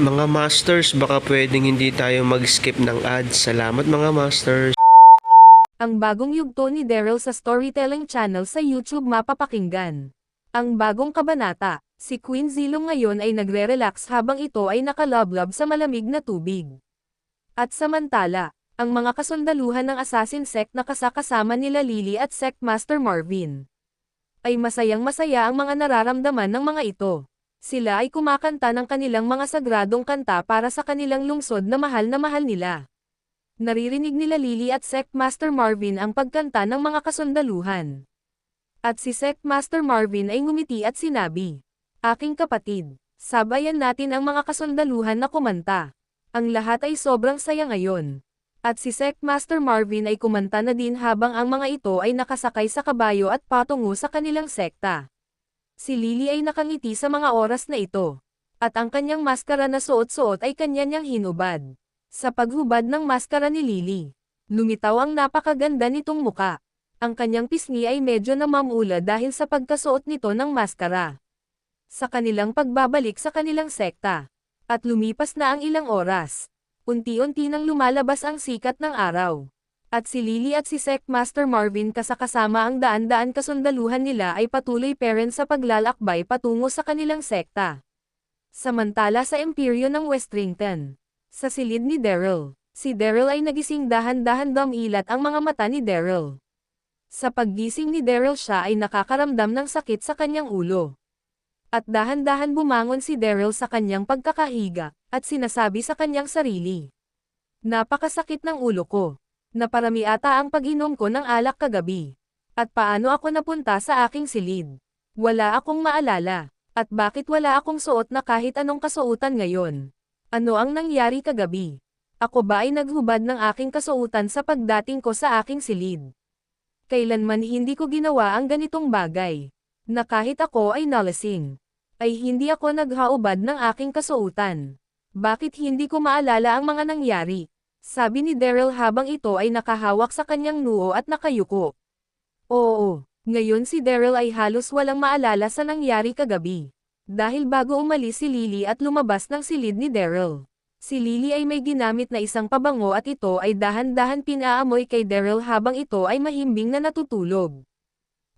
Mga Masters, baka pwedeng hindi tayo mag-skip ng ads. Salamat mga Masters. Ang bagong yugto ni Daryl sa Storytelling Channel sa YouTube mapapakinggan. Ang bagong kabanata, si Queen Zilong ngayon ay nagre-relax habang ito ay nakalablab sa malamig na tubig. At samantala, ang mga kasundaluhan ng assassin sect na kasakasama nila Lily at Sect Master Marvin ay masayang masaya ang mga nararamdaman ng mga ito. Sila ay kumakanta ng kanilang mga sagradong kanta para sa kanilang lungsod na mahal na mahal nila. Naririnig nila Lily at Sect Master Marvin ang pagkanta ng mga kasundaluhan. At si Sect Master Marvin ay ngumiti at sinabi, Aking kapatid, sabayan natin ang mga kasundaluhan na kumanta. Ang lahat ay sobrang saya ngayon. At si Sect Master Marvin ay kumanta na din habang ang mga ito ay nakasakay sa kabayo at patungo sa kanilang sekta. Si Lily ay nakangiti sa mga oras na ito. At ang kanyang maskara na suot-suot ay kanya niyang hinubad. Sa paghubad ng maskara ni Lily, lumitaw ang napakaganda nitong muka. Ang kanyang pisngi ay medyo namamula dahil sa pagkasuot nito ng maskara. Sa kanilang pagbabalik sa kanilang sekta, at lumipas na ang ilang oras, unti-unti nang lumalabas ang sikat ng araw. At si Lily at si Sect Master Marvin kasakasama ang daan-daan kasundaluhan nila ay patuloy parent sa paglalakbay patungo sa kanilang sekta. Samantala sa imperyo ng Westrington, sa silid ni Daryl. Si Daryl ay nagising dahan-dahan damilat ang mga mata ni Daryl. Sa paggising ni Daryl siya ay nakakaramdam ng sakit sa kanyang ulo. At dahan-dahan bumangon si Daryl sa kanyang pagkakahiga, at sinasabi sa kanyang sarili. Napakasakit ng ulo ko. Naparami ata ang pag-inom ko ng alak kagabi. At paano ako napunta sa aking silid? Wala akong maalala. At bakit wala akong suot na kahit anong kasuotan ngayon? Ano ang nangyari kagabi? Ako ba ay naghubad ng aking kasuotan sa pagdating ko sa aking silid? Kailanman hindi ko ginawa ang ganitong bagay. Na kahit ako ay nalasing, ay hindi ako naghaubad ng aking kasuotan. Bakit hindi ko maalala ang mga nangyari? Sabi ni Daryl habang ito ay nakahawak sa kanyang noo at nakayuko. Oo, ngayon si Daryl ay halos walang maalala sa nangyari kagabi. Dahil bago umalis si Lily at lumabas ng silid ni Daryl. Si Lily ay may ginamit na isang pabango at ito ay dahan-dahan pinaamoy kay Daryl habang ito ay mahimbing na natutulog.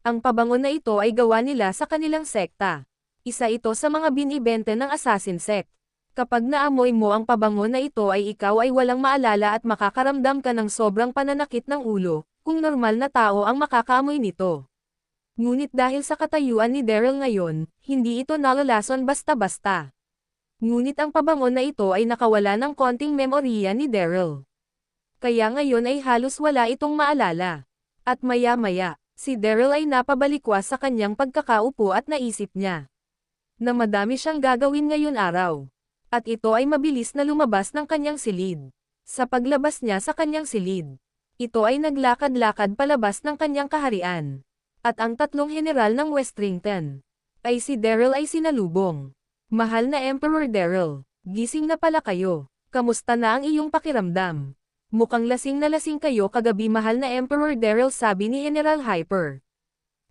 Ang pabango na ito ay gawa nila sa kanilang sekta. Isa ito sa mga binibente ng assassin sect. Kapag naamoy mo ang pabango na ito ay ikaw ay walang maalala at makakaramdam ka ng sobrang pananakit ng ulo, kung normal na tao ang makakaamoy nito. Ngunit dahil sa katayuan ni Daryl ngayon, hindi ito nalalason basta-basta. Ngunit ang pabango na ito ay nakawala ng konting memorya ni Daryl. Kaya ngayon ay halos wala itong maalala. At maya-maya, si Daryl ay napabalikwas sa kanyang pagkakaupo at naisip niya na madami siyang gagawin ngayon araw. At ito ay mabilis na lumabas ng kanyang silid. Sa paglabas niya sa kanyang silid, ito ay naglakad-lakad palabas ng kanyang kaharian. At ang tatlong general ng Westrington ay si Daryl ay sinalubong. Mahal na Emperor Daryl, gising na pala kayo. Kamusta na ang iyong pakiramdam? Mukhang lasing na lasing kayo kagabi mahal na Emperor Daryl sabi ni General Hyper.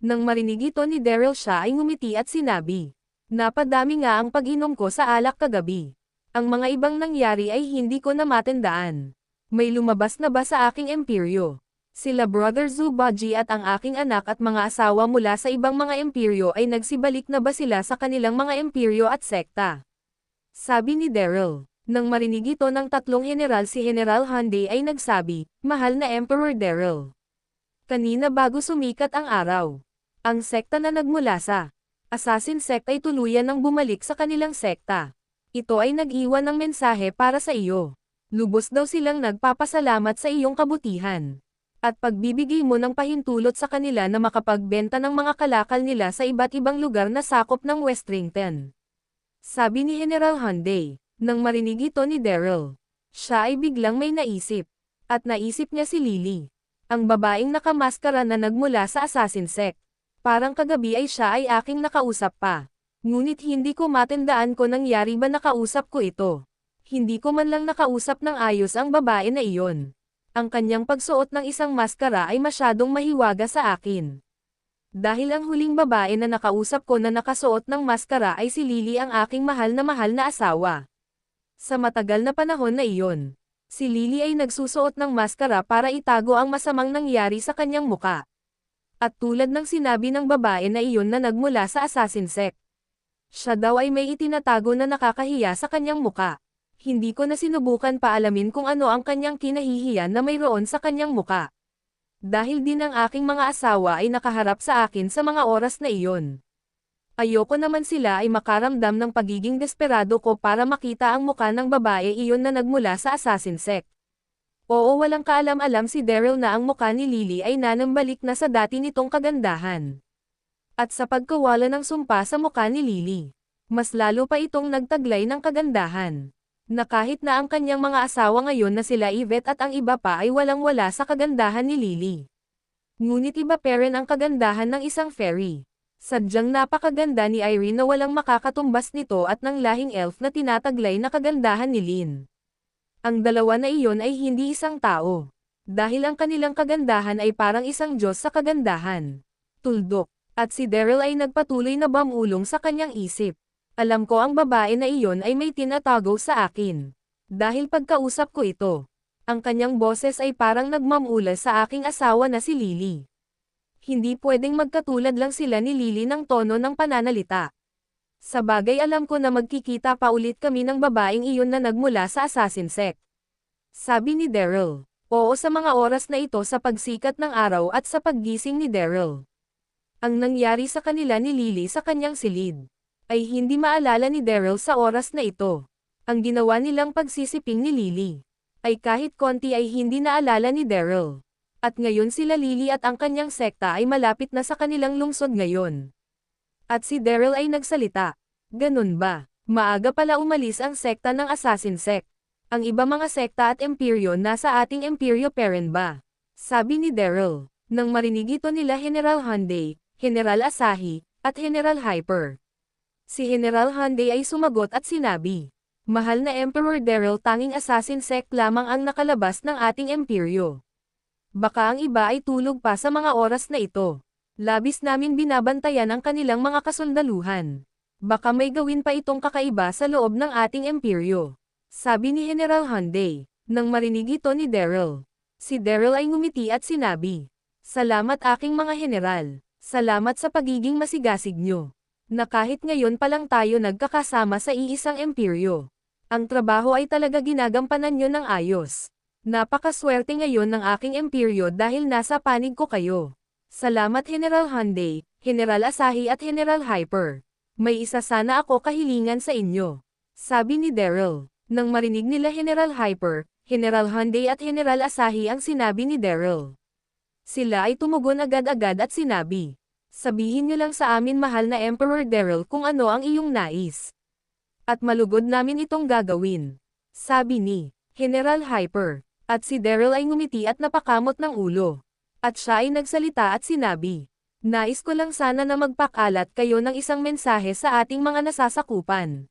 Nang marinig ito ni Daryl siya ay ngumiti at sinabi. Napadami nga ang pag-inom ko sa alak kagabi. Ang mga ibang nangyari ay hindi ko na matandaan. May lumabas na ba sa aking imperyo? Sila Brother Zubaji at ang aking anak at mga asawa mula sa ibang mga imperyo ay nagsibalik na ba sila sa kanilang mga imperyo at sekta? Sabi ni Daryl. Nang marinig ito ng tatlong general si General Hyundai ay nagsabi, Mahal na Emperor Daryl. Kanina bago sumikat ang araw. Ang sekta na nagmula sa Assassin Sect ay tuluyan ng bumalik sa kanilang sekta. Ito ay nag-iwan ng mensahe para sa iyo. Lubos daw silang nagpapasalamat sa iyong kabutihan. At pagbibigay mo ng pahintulot sa kanila na makapagbenta ng mga kalakal nila sa iba't ibang lugar na sakop ng Westrington. Sabi ni General Hyundai, nang marinig ito ni Daryl. Siya ay biglang may naisip. At naisip niya si Lily. Ang babaeng nakamaskara na nagmula sa Assassin Sect. Parang kagabi ay siya ay aking nakausap pa. Ngunit hindi ko matandaan ko nangyari ba nakausap ko ito. Hindi ko man lang nakausap ng ayos ang babae na iyon. Ang kanyang pagsuot ng isang maskara ay masyadong mahiwaga sa akin. Dahil ang huling babae na nakausap ko na nakasuot ng maskara ay si Lily ang aking mahal na mahal na asawa. Sa matagal na panahon na iyon, si Lily ay nagsusuot ng maskara para itago ang masamang nangyari sa kanyang muka. At tulad ng sinabi ng babae na iyon na nagmula sa Assassin Sect. Siya daw ay may itinatago na nakakahiya sa kanyang muka. Hindi ko na sinubukan paalamin kung ano ang kanyang kinahihiyan na mayroon sa kanyang muka. Dahil din ang aking mga asawa ay nakaharap sa akin sa mga oras na iyon. Ayoko naman sila ay makaramdam ng pagiging desperado ko para makita ang muka ng babae iyon na nagmula sa Assassin Sect. Oo walang kaalam-alam si Daryl na ang muka ni Lily ay nanambalik na sa dati nitong kagandahan. At sa pagkawala ng sumpa sa muka ni Lily, mas lalo pa itong nagtaglay ng kagandahan na kahit na ang kanyang mga asawa ngayon na sila Yvette at ang iba pa ay walang-wala sa kagandahan ni Lily. Ngunit iba pa rin ang kagandahan ng isang fairy. Sadyang napakaganda ni Irene na walang makakatumbas nito at ng lahing elf na tinataglay na kagandahan ni Lynn. Ang dalawa na iyon ay hindi isang tao. Dahil ang kanilang kagandahan ay parang isang Diyos sa kagandahan. Tuldok. At si Daryl ay nagpatuloy na bamulong sa kanyang isip. Alam ko ang babae na iyon ay may tinatago sa akin. Dahil pagkausap ko ito, ang kanyang boses ay parang nagmamula sa aking asawa na si Lily. Hindi pwedeng magkatulad lang sila ni Lily ng tono ng pananalita. Sa bagay alam ko na magkikita pa ulit kami ng babaeng iyon na nagmula sa Assassin Sect. Sabi ni Daryl. Oo sa mga oras na ito sa pagsikat ng araw at sa paggising ni Daryl. Ang nangyari sa kanila ni Lily sa kanyang silid ay hindi maalala ni Daryl sa oras na ito. Ang ginawa nilang pagsisiping ni Lily ay kahit konti ay hindi naalala ni Daryl. At ngayon sila Lily at ang kanyang sekta ay malapit na sa kanilang lungsod ngayon. At si Daryl ay nagsalita. Ganun ba? Maaga pala umalis ang sekta ng Assassin Sect. Ang iba mga sekta at imperyo nasa ating imperyo parent ba? Sabi ni Daryl. Nang marinig ito nila General Hyundai, General Asahi, at General Hyper. Si General Hyundai ay sumagot at sinabi, Mahal na Emperor Daryl tanging assassin sect lamang ang nakalabas ng ating imperyo. Baka ang iba ay tulog pa sa mga oras na ito. Labis namin binabantayan ang kanilang mga kasundaluhan. Baka may gawin pa itong kakaiba sa loob ng ating imperyo. Sabi ni General Hyundai, nang marinig ito ni Daryl. Si Daryl ay ngumiti at sinabi, Salamat aking mga general. Salamat sa pagiging masigasig nyo na kahit ngayon pa lang tayo nagkakasama sa iisang imperyo. Ang trabaho ay talaga ginagampanan nyo ng ayos. Napakaswerte ngayon ng aking imperyo dahil nasa panig ko kayo. Salamat General Hyundai, General Asahi at General Hyper. May isa sana ako kahilingan sa inyo. Sabi ni Daryl. Nang marinig nila General Hyper, General Hyundai at General Asahi ang sinabi ni Daryl. Sila ay tumugon agad-agad at sinabi, Sabihin niyo lang sa amin mahal na Emperor Daryl kung ano ang iyong nais. At malugod namin itong gagawin. Sabi ni General Hyper. At si Daryl ay ngumiti at napakamot ng ulo. At siya ay nagsalita at sinabi, Nais ko lang sana na magpakalat kayo ng isang mensahe sa ating mga nasasakupan.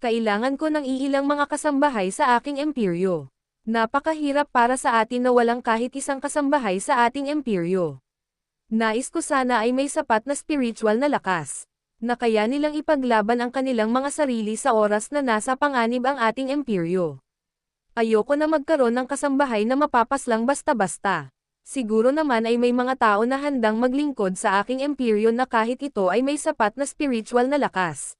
Kailangan ko ng iilang mga kasambahay sa aking imperyo. Napakahirap para sa atin na walang kahit isang kasambahay sa ating imperyo. Nais ko sana ay may sapat na spiritual na lakas, na kaya nilang ipaglaban ang kanilang mga sarili sa oras na nasa panganib ang ating imperyo. Ayoko na magkaroon ng kasambahay na mapapaslang basta-basta. Siguro naman ay may mga tao na handang maglingkod sa aking imperyo na kahit ito ay may sapat na spiritual na lakas.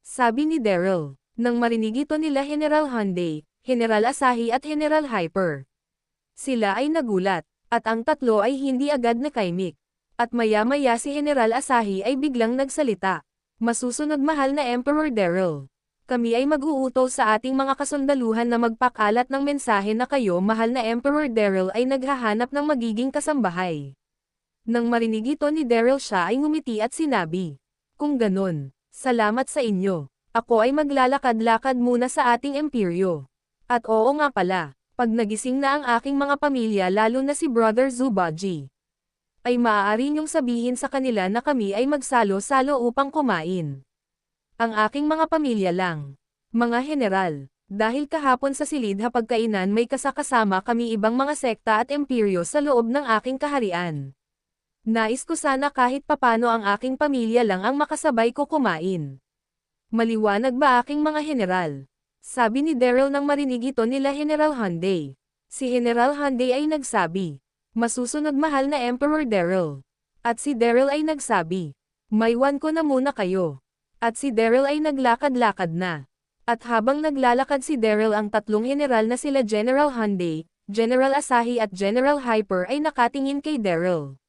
Sabi ni Daryl, Nang marinig ito nila General Hyundai, General Asahi at General Hyper. Sila ay nagulat, at ang tatlo ay hindi agad nakaimik. At maya-maya si General Asahi ay biglang nagsalita. Masusunod mahal na Emperor Daryl. Kami ay mag-uutos sa ating mga kasundaluhan na magpakalat ng mensahe na kayo mahal na Emperor Daryl ay naghahanap ng magiging kasambahay. Nang marinig ito ni Daryl siya ay ngumiti at sinabi, Kung ganon, salamat sa inyo. Ako ay maglalakad-lakad muna sa ating imperyo. At oo nga pala, pag nagising na ang aking mga pamilya lalo na si Brother Zubaji, ay maaari niyong sabihin sa kanila na kami ay magsalo-salo upang kumain. Ang aking mga pamilya lang. Mga general, dahil kahapon sa silid hapagkainan may kasakasama kami ibang mga sekta at imperyo sa loob ng aking kaharian. Nais ko sana kahit papano ang aking pamilya lang ang makasabay ko kumain. Maliwanag ba aking mga general? Sabi ni Daryl nang marinig ito nila General Hyundai. Si General Hyundai ay nagsabi, Masusunod mahal na Emperor Daryl. At si Daryl ay nagsabi, Maywan ko na muna kayo. At si Daryl ay naglakad-lakad na. At habang naglalakad si Daryl ang tatlong general na sila General Hyundai, General Asahi at General Hyper ay nakatingin kay Daryl.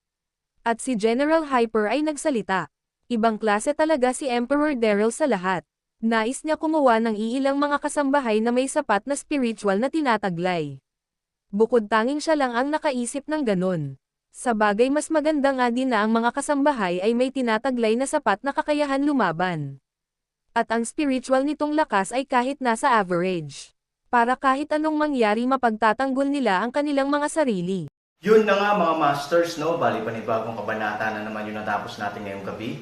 At si General Hyper ay nagsalita. Ibang klase talaga si Emperor Daryl sa lahat. Nais niya kumuha ng iilang mga kasambahay na may sapat na spiritual na tinataglay. Bukod tanging siya lang ang nakaisip ng ganon. Sa bagay mas maganda nga din na ang mga kasambahay ay may tinataglay na sapat na kakayahan lumaban. At ang spiritual nitong lakas ay kahit nasa average. Para kahit anong mangyari mapagtatanggol nila ang kanilang mga sarili. Yun na nga mga masters, no? Bali panibagong kabanata na naman yung natapos natin ngayong gabi.